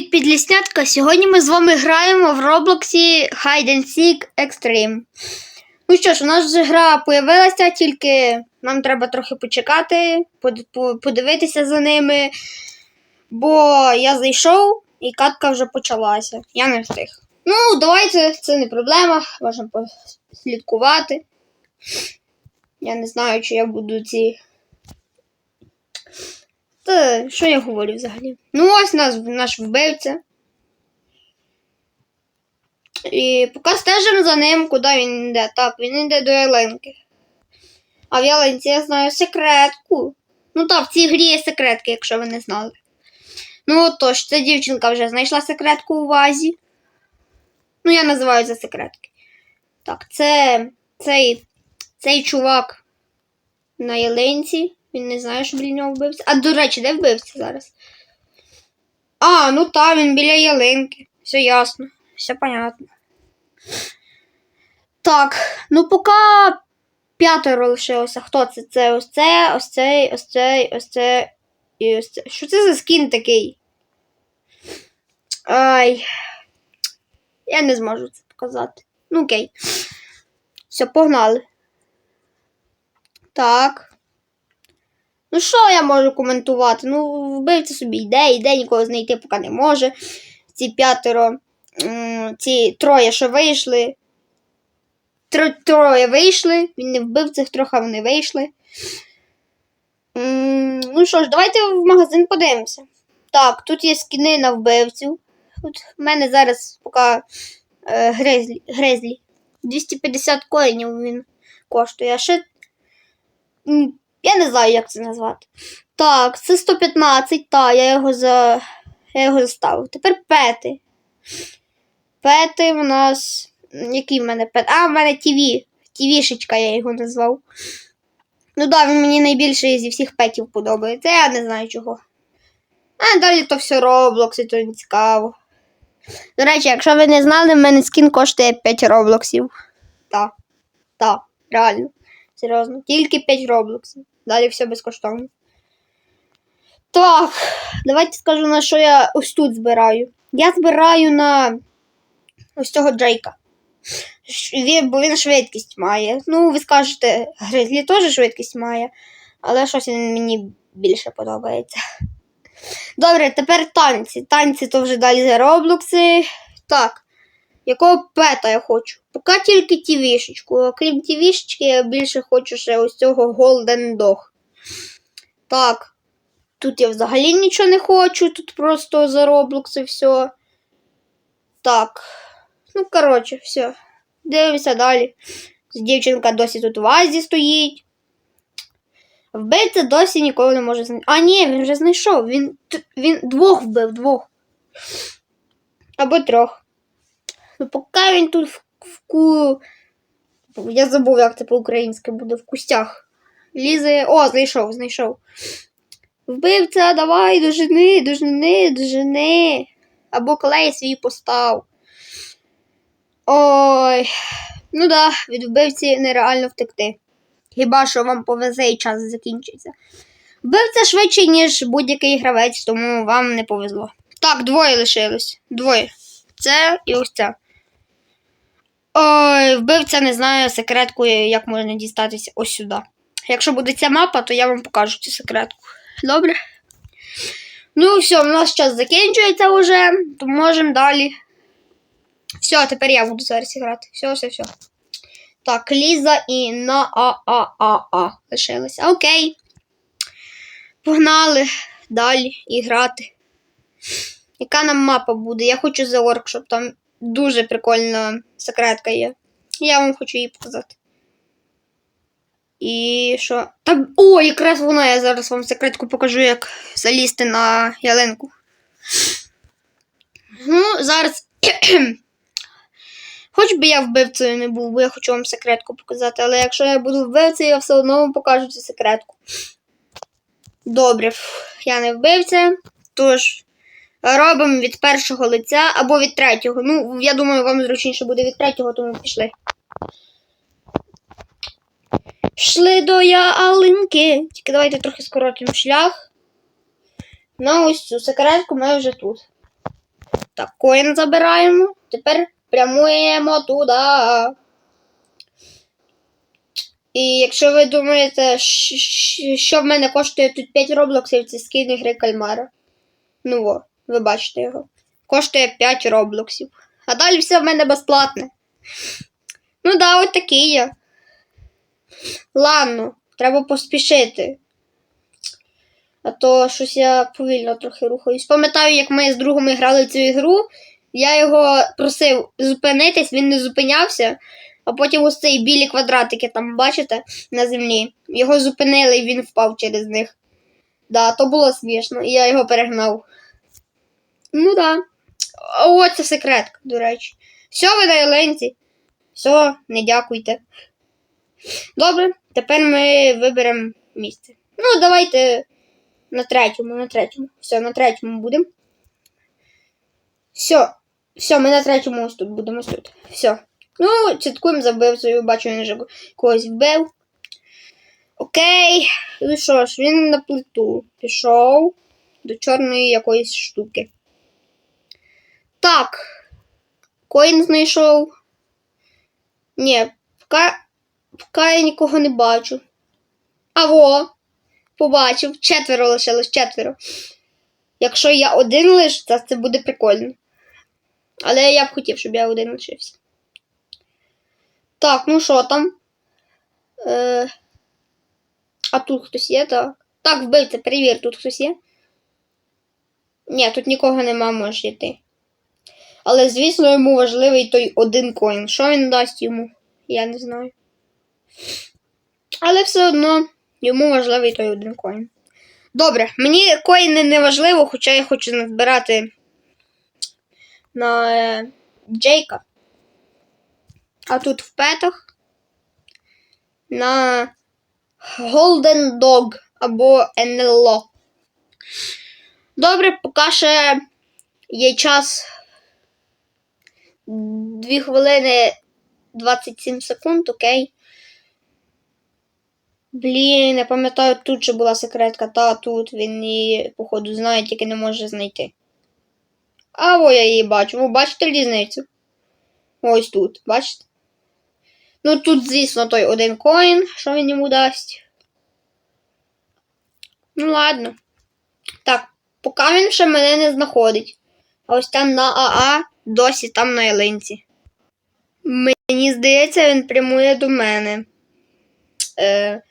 Привіт, підліснятка! Сьогодні ми з вами граємо в Роблоксі Hide and Seek Extreme. Ну що ж, у нас вже гра появилася, тільки нам треба трохи почекати, подивитися за ними. Бо я зайшов і катка вже почалася. Я не встиг. Ну, давайте, це не проблема, можемо послідкувати. Я не знаю, чи я буду ці та що я говорю взагалі? Ну, ось нас, наш вбивця. І поки стежимо за ним, куди він йде. Так, він йде до ялинки. А в ялинці я знаю секретку. Ну так, в цій грі є секретки, якщо ви не знали. Ну отож, ця дівчинка вже знайшла секретку у вазі. Ну, я називаю це секретки. Так, це цей, цей чувак на ялинці. Він не знає, що біля нього вбивця. А до речі, де вбивця зараз? А, ну та, він біля ялинки. Все ясно, все понятно. Так, ну поки п'ятеро лишилося. Хто це? Це ось це, ось цей, ось цей, ось це і ось це. Що це за скін такий? Ай. Я не зможу це показати. Ну окей. Все, погнали. Так. Ну, що я можу коментувати? Ну, вбивця собі йде, йде, нікого знайти поки не може. Ці п'ятеро, ці троє, що вийшли. Тро, троє вийшли, він не вбив цих трохи, вони вийшли. Ну що ж, давайте в магазин подивимося. Так, тут є скіни на вбивцю. От в мене зараз поки е, гризлі, гризлі. 250 коїнів він коштує. А ще. Я не знаю, як це назвати. Так, це 115, та, я його за. Я його заставив. Тепер пети. Пети в нас. Який в мене пет? А, в мене ТВ. ТВшечка я його назвав. Ну так, да, він мені найбільше зі всіх петів подобається. Я не знаю чого. А далі то все Roblox, і то не цікаво. До речі, якщо ви не знали, в мене скін коштує 5 роблоксів. Так. Так, реально. Серйозно. Тільки 5 роблоксів. Далі все безкоштовно. Так, давайте скажу, на що я ось тут збираю. Я збираю на ось цього Джейка. Бо він швидкість має. Ну, ви скажете, Гризлі теж швидкість має, але щось мені більше подобається. Добре, тепер танці. Танці то вже далі за роблокси. Так. Якого пета я хочу? Поки тільки тівішечку. Окрім тівішечки, я більше хочу ще ось цього Golden Dog. Так. Тут я взагалі нічого не хочу, тут просто за Roblox і все. Так. Ну, коротше, все. Дивимося далі. Дівчинка досі тут в вазі стоїть. Вбивця досі ніколи не може знайти. А, ні, він вже знайшов. Він, він двох вбив, двох. Або трьох. Ну, поки він тут в, в ку... Я забув, як це по-українськи буде в кустях. Лізе. О, знайшов, знайшов. Вбивця, давай, дожени, дожени, дожени. Або клей свій постав. Ой. Ну да, від вбивці нереально втекти. Хіба що вам повезе і час закінчиться. Вбивця швидше, ніж будь-який гравець, тому вам не повезло. Так, двоє лишилось. Двоє. Це і ось це. Ой, вбивця не знає секретку, як можна дістатися ось сюди. Якщо буде ця мапа, то я вам покажу цю секретку. Добре? Ну, все, у нас час закінчується вже, то можемо далі. Все, тепер я буду зараз грати. Все, все, все. Так, Ліза і на А-А-А-А лишилися. Окей. Погнали далі і грати. Яка нам мапа буде? Я хочу за Workshop, там дуже прикольна секретка є. Я вам хочу її показати. І що? Та, о, якраз вона, я зараз вам секретку покажу, як залізти на ялинку. Ну, зараз. Хоч би я вбивцею не був, бо я хочу вам секретку показати, але якщо я буду вбивцею, я все одно вам покажу цю секретку. Добре, я не вбивця, тож робимо від першого лиця або від третього. Ну, я думаю, вам зручніше буде від третього, тому пішли. Пішли до ялинки. Тільки давайте трохи скоротимо шлях. На ось цю секретку ми вже тут. Так, коін забираємо. Тепер прямуємо туди. І якщо ви думаєте, що в мене коштує тут 5 роблоксів, це скін ігри кальмара. Ну во, ви бачите його. Коштує 5 роблоксів. А далі все в мене безплатне. Ну да, от такий я. Ладно, треба поспішити. А то щось я повільно трохи рухаюсь. Пам'ятаю, як ми з другом грали цю ігру, я його просив зупинитись, він не зупинявся. А потім ось цей білі квадратики там, бачите, на землі. Його зупинили і він впав через них. Да, то було смішно, і я його перегнав. Ну да. О, це секретка, до речі. Все, ви на ялинці. Все, не дякуйте. Добре, тепер ми виберемо місце. Ну, давайте на третьому, на третьому. Все, на третьому будемо. Все. Все, ми на третьому ось тут будемо ось тут. Все. Ну, чіткуємо за вбивцею, бачу, він вже когось вбив. Окей. Ну що ж, він на плиту пішов до чорної якоїсь штуки. Так. Коін знайшов. Ні, поки, я нікого не бачу. А во, побачив. Четверо лишилось, четверо. Якщо я один лиш, то це буде прикольно. Але я б хотів, щоб я один лишився. Так, ну що там? Е... А тут хтось є, так? Так, вбивця, перевір, тут хтось є. Ні, тут нікого нема, можеш йти. Але, звісно, йому важливий той один коін. Що він дасть йому? Я не знаю. Але все одно йому важливий той один коін. Добре, мені коїни не важливо, хоча я хочу назбирати на е, Джейка. А тут в петах на Golden Dog або НЛО. Добре, поки ще є час 2 хвилини 27 секунд, окей. Блін, я пам'ятаю, тут же була секретка, та тут він її, походу, знає, тільки не може знайти. А во я її бачу. Ви бачите різницю? Ось тут, бачите? Ну тут, звісно, той один коін, що він йому дасть. Ну, ладно. Так, поки він ще мене не знаходить. А ось там на АА досі там на ялинці. Мені здається, він прямує до мене. Е,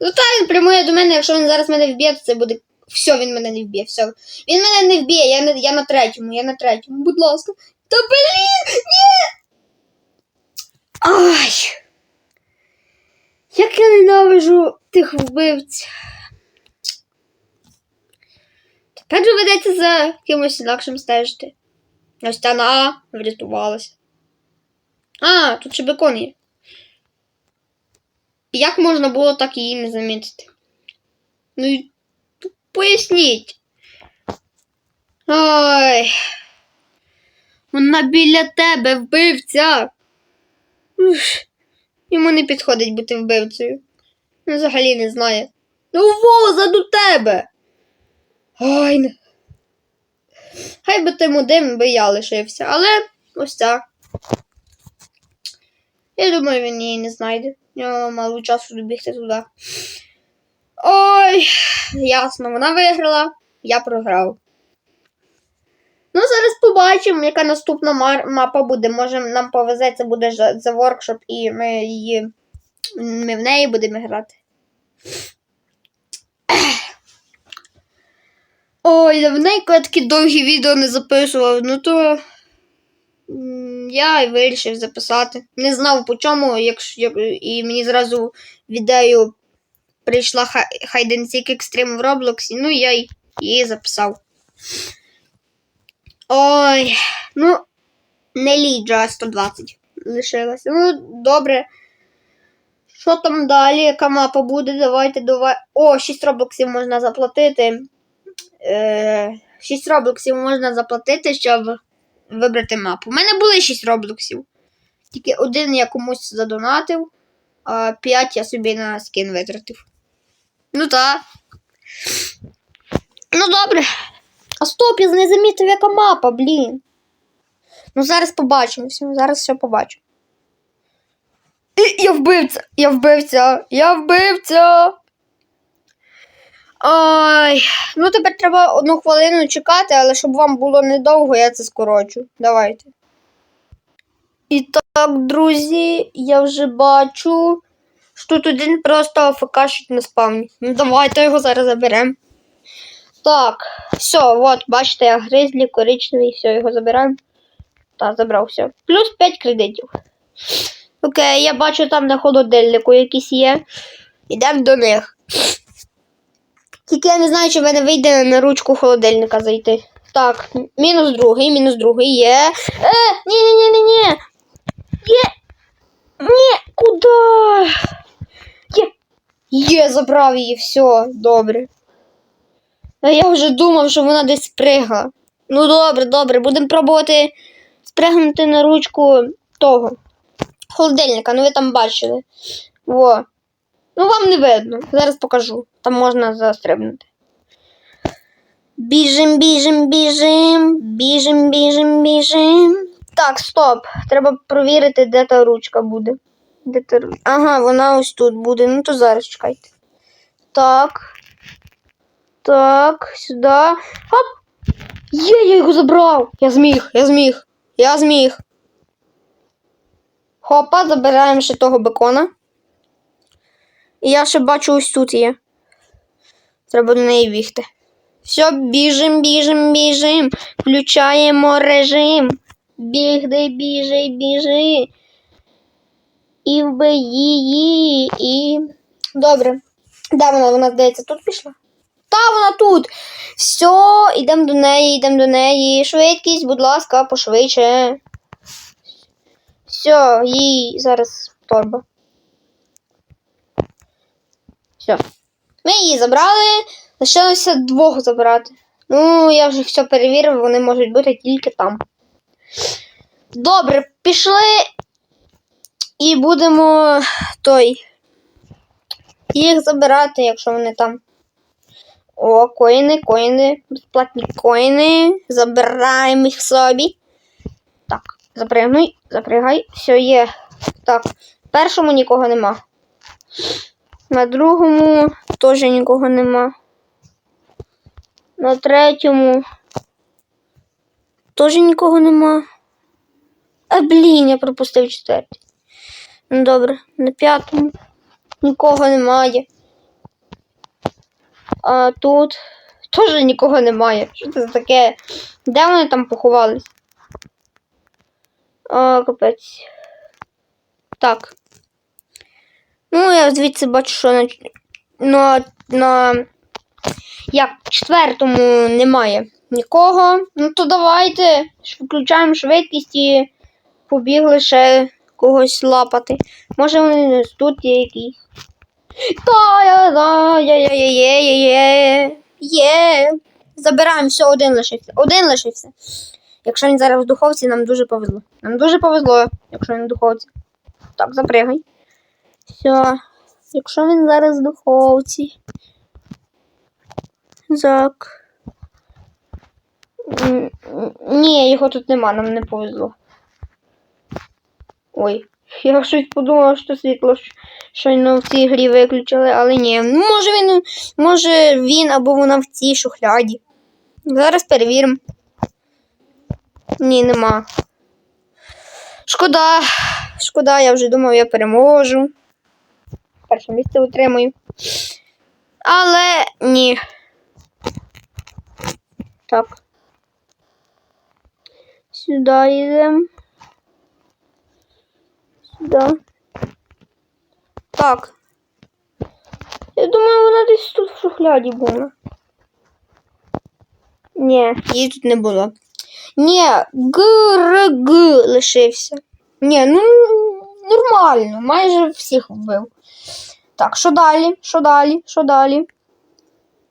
ну так, він прямує до мене, якщо він зараз мене вб'є, то це буде. Все, він мене не вб'є. Все. Він мене не вб'є, я, я на третьому, я на третьому, будь ласка. Та блін! Ні! Ай! Як я ненавижу тих вбивць. Тепер доведеться за кимось інакшим стежити. Ось та на врятувалася. А, тут ще бекон є. Як можна було так її не замітити? Ну, й поясніть. Ой. Вона біля тебе, вбивця. Ух, Йому не підходить бути вбивцею. Він взагалі не знає. Ну, воза до тебе. Ой. Хай би тим один би я лишився, але ось так. Я думаю, він її не знайде. У нього мало часу добігти туди. Ой, ясно, вона виграла, я програв. Ну, зараз побачимо, яка наступна мапа буде. Може, нам повезе, це буде за воркшоп, і ми її. Ми в неї будемо грати. Ой, давненько я такі довгі відео не записував, ну то я і вирішив записати. Не знав по чому, якщо, як, і мені зразу в прийшла Hi- Hide and Seek Extreme в Роблоксі, ну я її записав. Ой, ну, не ліджа 120 лишилася. Ну, добре. Що там далі? Яка мапа буде? Давайте давай. О, 6 роблоксів можна заплатити. Е, 6 роблоксів можна заплатити, щоб вибрати мапу. У мене були 6 роблоксів. Тільки один я комусь задонатив, а 5 я собі на скін витратив. Ну так. Ну добре. А стоп, я не замітив, яка мапа, блін. Ну, зараз побачимося. Зараз все побачу. І, я вбивця! Я вбивця! Я вбивця! Ай, ну тепер треба одну хвилину чекати, але щоб вам було недовго, я це скорочу. Давайте. І так, друзі, я вже бачу, що тут один просто АФКшить на спавні. Ну давайте його зараз заберемо. Так, все, от, бачите, я гризлі, коричневий, все, його забираємо. Так, забрав все. Плюс 5 кредитів. Окей, я бачу там на холодильнику якісь є. Ідемо до них. Тільки я не знаю, чи в мене вийде на ручку холодильника зайти. Так, мінус другий, мінус другий є. Е, ні, ні, ні, ні, ні. Є. Ні, куди? Є. Є, забрав її, все, добре. А я вже думав, що вона десь спригла. Ну добре, добре, будемо пробувати спригнути на ручку того. Холодильника, ну ви там бачили. Во. Ну, вам не видно. Зараз покажу. Там можна застрибнути. Біжим, біжим, біжим. Біжим, біжим, біжим. Так, стоп. Треба провірити, де та ручка буде. Де та ручка? Ага, вона ось тут буде. Ну то зараз чекайте. Так. Так, сюди. Хоп! Є, я його забрав. Я зміг, я зміг. Я зміг. Хопа, забираємо ще того бекона. І я ще бачу ось тут є. Треба до неї бігти. Все, біжим, біжим, біжим. Включаємо режим. Бігди, біжи, біжи. І вбий її. І. Добре. Де вона? Вона, здається, тут пішла? Та вона тут. Все, йдемо до неї, йдемо до неї. Швидкість, будь ласка, пошвидше. Все, їй зараз торба. Все. Ми її забрали. Лишилося двох забрати. Ну, я вже все перевірив, вони можуть бути тільки там. Добре, пішли. І будемо той. Їх забирати, якщо вони там. О, коїни, коїни, безплатні коїни. Забираємо їх собі. Так, запригнуй, запрягай. Все є. Так, першому нікого нема. На другому теж нікого нема. На третьому теж нікого нема. А блін, я пропустив четвертий. Ну добре, на п'ятому нікого немає. А тут теж нікого немає. Що це за таке? Де вони там поховались? А, капець. Так. Ну, я звідси бачу, що на, на, на як четвертому немає нікого. Ну то давайте включаємо швидкість і побігли ще когось лапати. Може вони тут є якісь. Та я да, є, є, є, є, є, є, є. Забираємо все, один лишився. Один лишився. Якщо він зараз в духовці, нам дуже повезло. Нам дуже повезло, якщо він в духовці. Так, запрягай. Все. Якщо він зараз в духовці. М, Ні, його тут нема, нам не повезло. Ой, я щось подумала, що світло щойно в цій грі виключили, але ні. Може він, може він або вона в цій шухляді. Зараз перевіримо. Ні, нема. Шкода. Шкода, я вже думав, я переможу. Перше місце отримую. Але ні. Так. Сюди йдемо. Сюди. Так. Я думаю, вона десь тут в шухляді була. Ні, її тут не було. Ні, ГРГ лишився. Ні, ну нормально, майже всіх вбив. Так, що далі? Що далі? Що далі?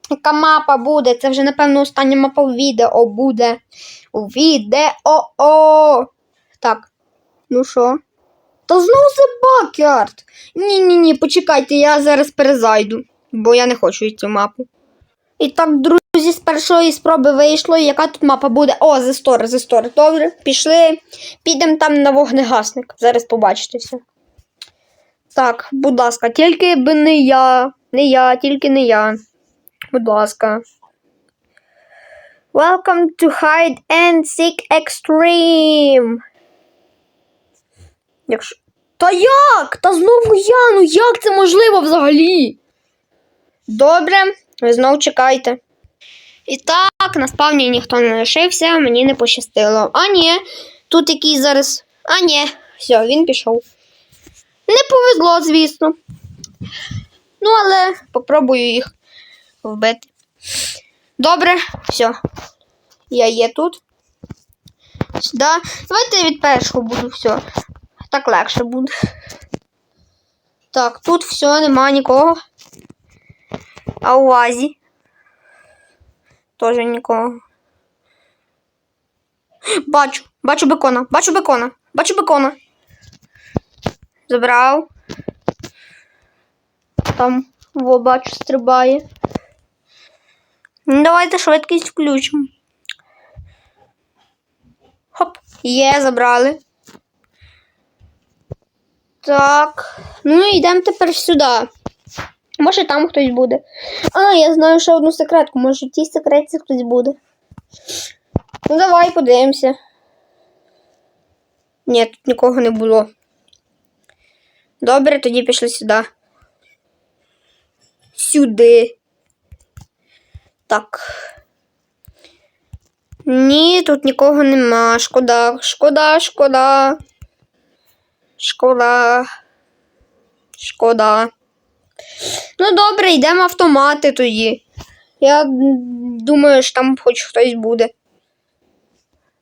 Яка мапа буде? Це вже, напевно, остання мапа в відео буде. У відео. Так. Ну що? Та знову The Backyard. Ні-ні-ні, почекайте, я зараз перезайду, бо я не хочу цю мапу. І так, друзі, друзі, з першої спроби вийшло. Яка тут мапа буде? О, The Store. Добре, пішли. Підемо там на вогнегасник. Зараз побачите все. Так, будь ласка, тільки би не я. Не я, тільки не я. Будь ласка. Welcome to Hide and Seek Extreme. Якщо... Та як? Та знову я? Ну як це можливо взагалі? Добре, ви знов чекайте. І так, на спавні ніхто не лишився, мені не пощастило. А ні, тут якийсь зараз. А ні, все, він пішов. Не повезло, звісно. Ну, але попробую їх вбити. Добре, все. Я є тут. Сюди. Давайте я від першого буду все. Так легше буде. Так, тут все, нема нікого. А у вазі? Тоже нікого. Бачу, бачу бекона, бачу бекона, бачу бекона. Забрав. Там, во, бачу, стрибає. Ну, давайте швидкість включимо. Хоп, є, забрали. Так. Ну і йдемо тепер сюди. Може там хтось буде. А, я знаю ще одну секретку. Може в тій секретці хтось буде. Ну давай подивимося. Ні, тут нікого не було. Добре, тоді пішли сюди. Сюди. Так. Ні, тут нікого нема. Шкода, шкода, шкода. Шкода. Шкода. Ну, добре, йдемо автомати тоді. Я думаю, що там хоч хтось буде.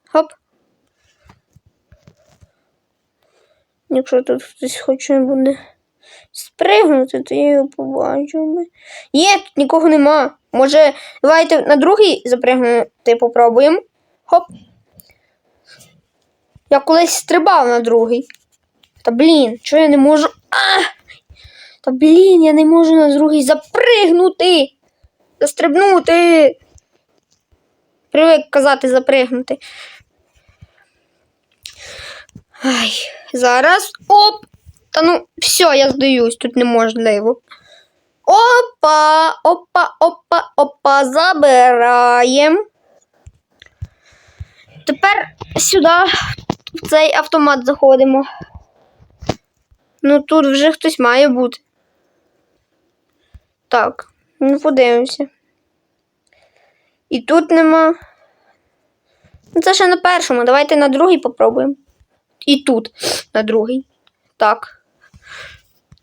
Хоп. Якщо тут хтось хоче буде спригнути, то я його побачу. Є, тут нікого нема. Може, давайте на другий запригнути попробуємо. Хоп. Я колись стрибав на другий. Та блін, чого я не можу. А! Та блін, я не можу на другий запригнути. Застрибнути. Привик казати запригнути. Ай, зараз. Оп! Та ну, все, я здаюсь, тут неможливо. Опа, опа, опа, опа, забираємо. Тепер сюди, в цей автомат заходимо. Ну тут вже хтось має бути. Так, ну подивимося. І тут нема. Ну, це ще на першому. Давайте на другий попробуємо. І тут на другий. Так.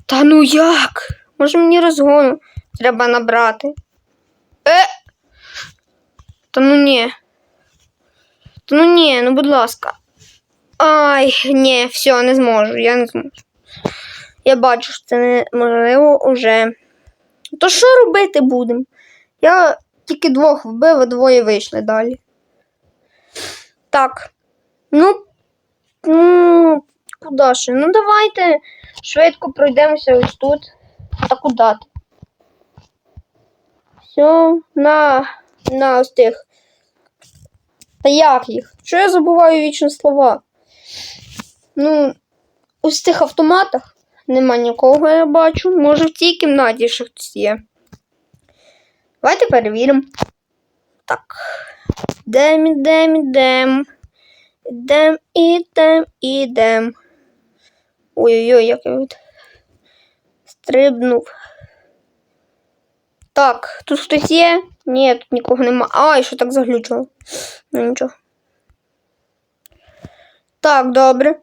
Та ну як? Може мені розгону треба набрати. Е! Та ну ні. Та ну ні, ну будь ласка. Ай, ні, все, не зможу, я не зможу. Я бачу, що це неможливо уже. То що робити будемо? Я тільки двох вбив, а двоє вийшли далі. Так. Ну, ну куди ще? Ну, давайте швидко пройдемося ось тут. Та куди ти? Все, на, на ось тих. Та як їх? Що я забуваю вічно слова? Ну, ось цих автоматах нема нікого, я бачу. Може в цій кімнаті ще хтось є. Давайте перевіримо. Так. Ідем, ідем, ідем. Ідем, ідем, ідем. Ой-ой-ой, як я від... стрибнув. Так, тут хтось є? Ні, тут нікого нема. Ай, що так заглючило. Ну нічого. Так, добре.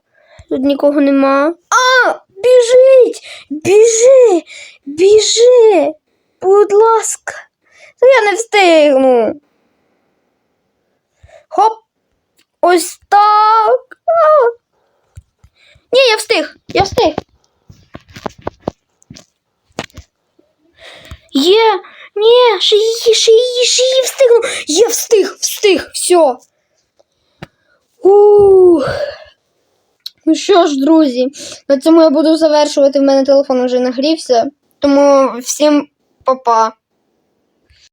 Тут нікого нема. А! Біжить! Біжи! Біжи! Будь ласка. Та я не встигну. Хоп! Ось так. А! Ні, я встиг! Я встиг. Є! Ні, ще її, ще її, ще її встигну. Я встиг, встиг, все. Ух. Ну що ж, друзі, на цьому я буду завершувати. В мене телефон вже нагрівся. Тому всім па-па.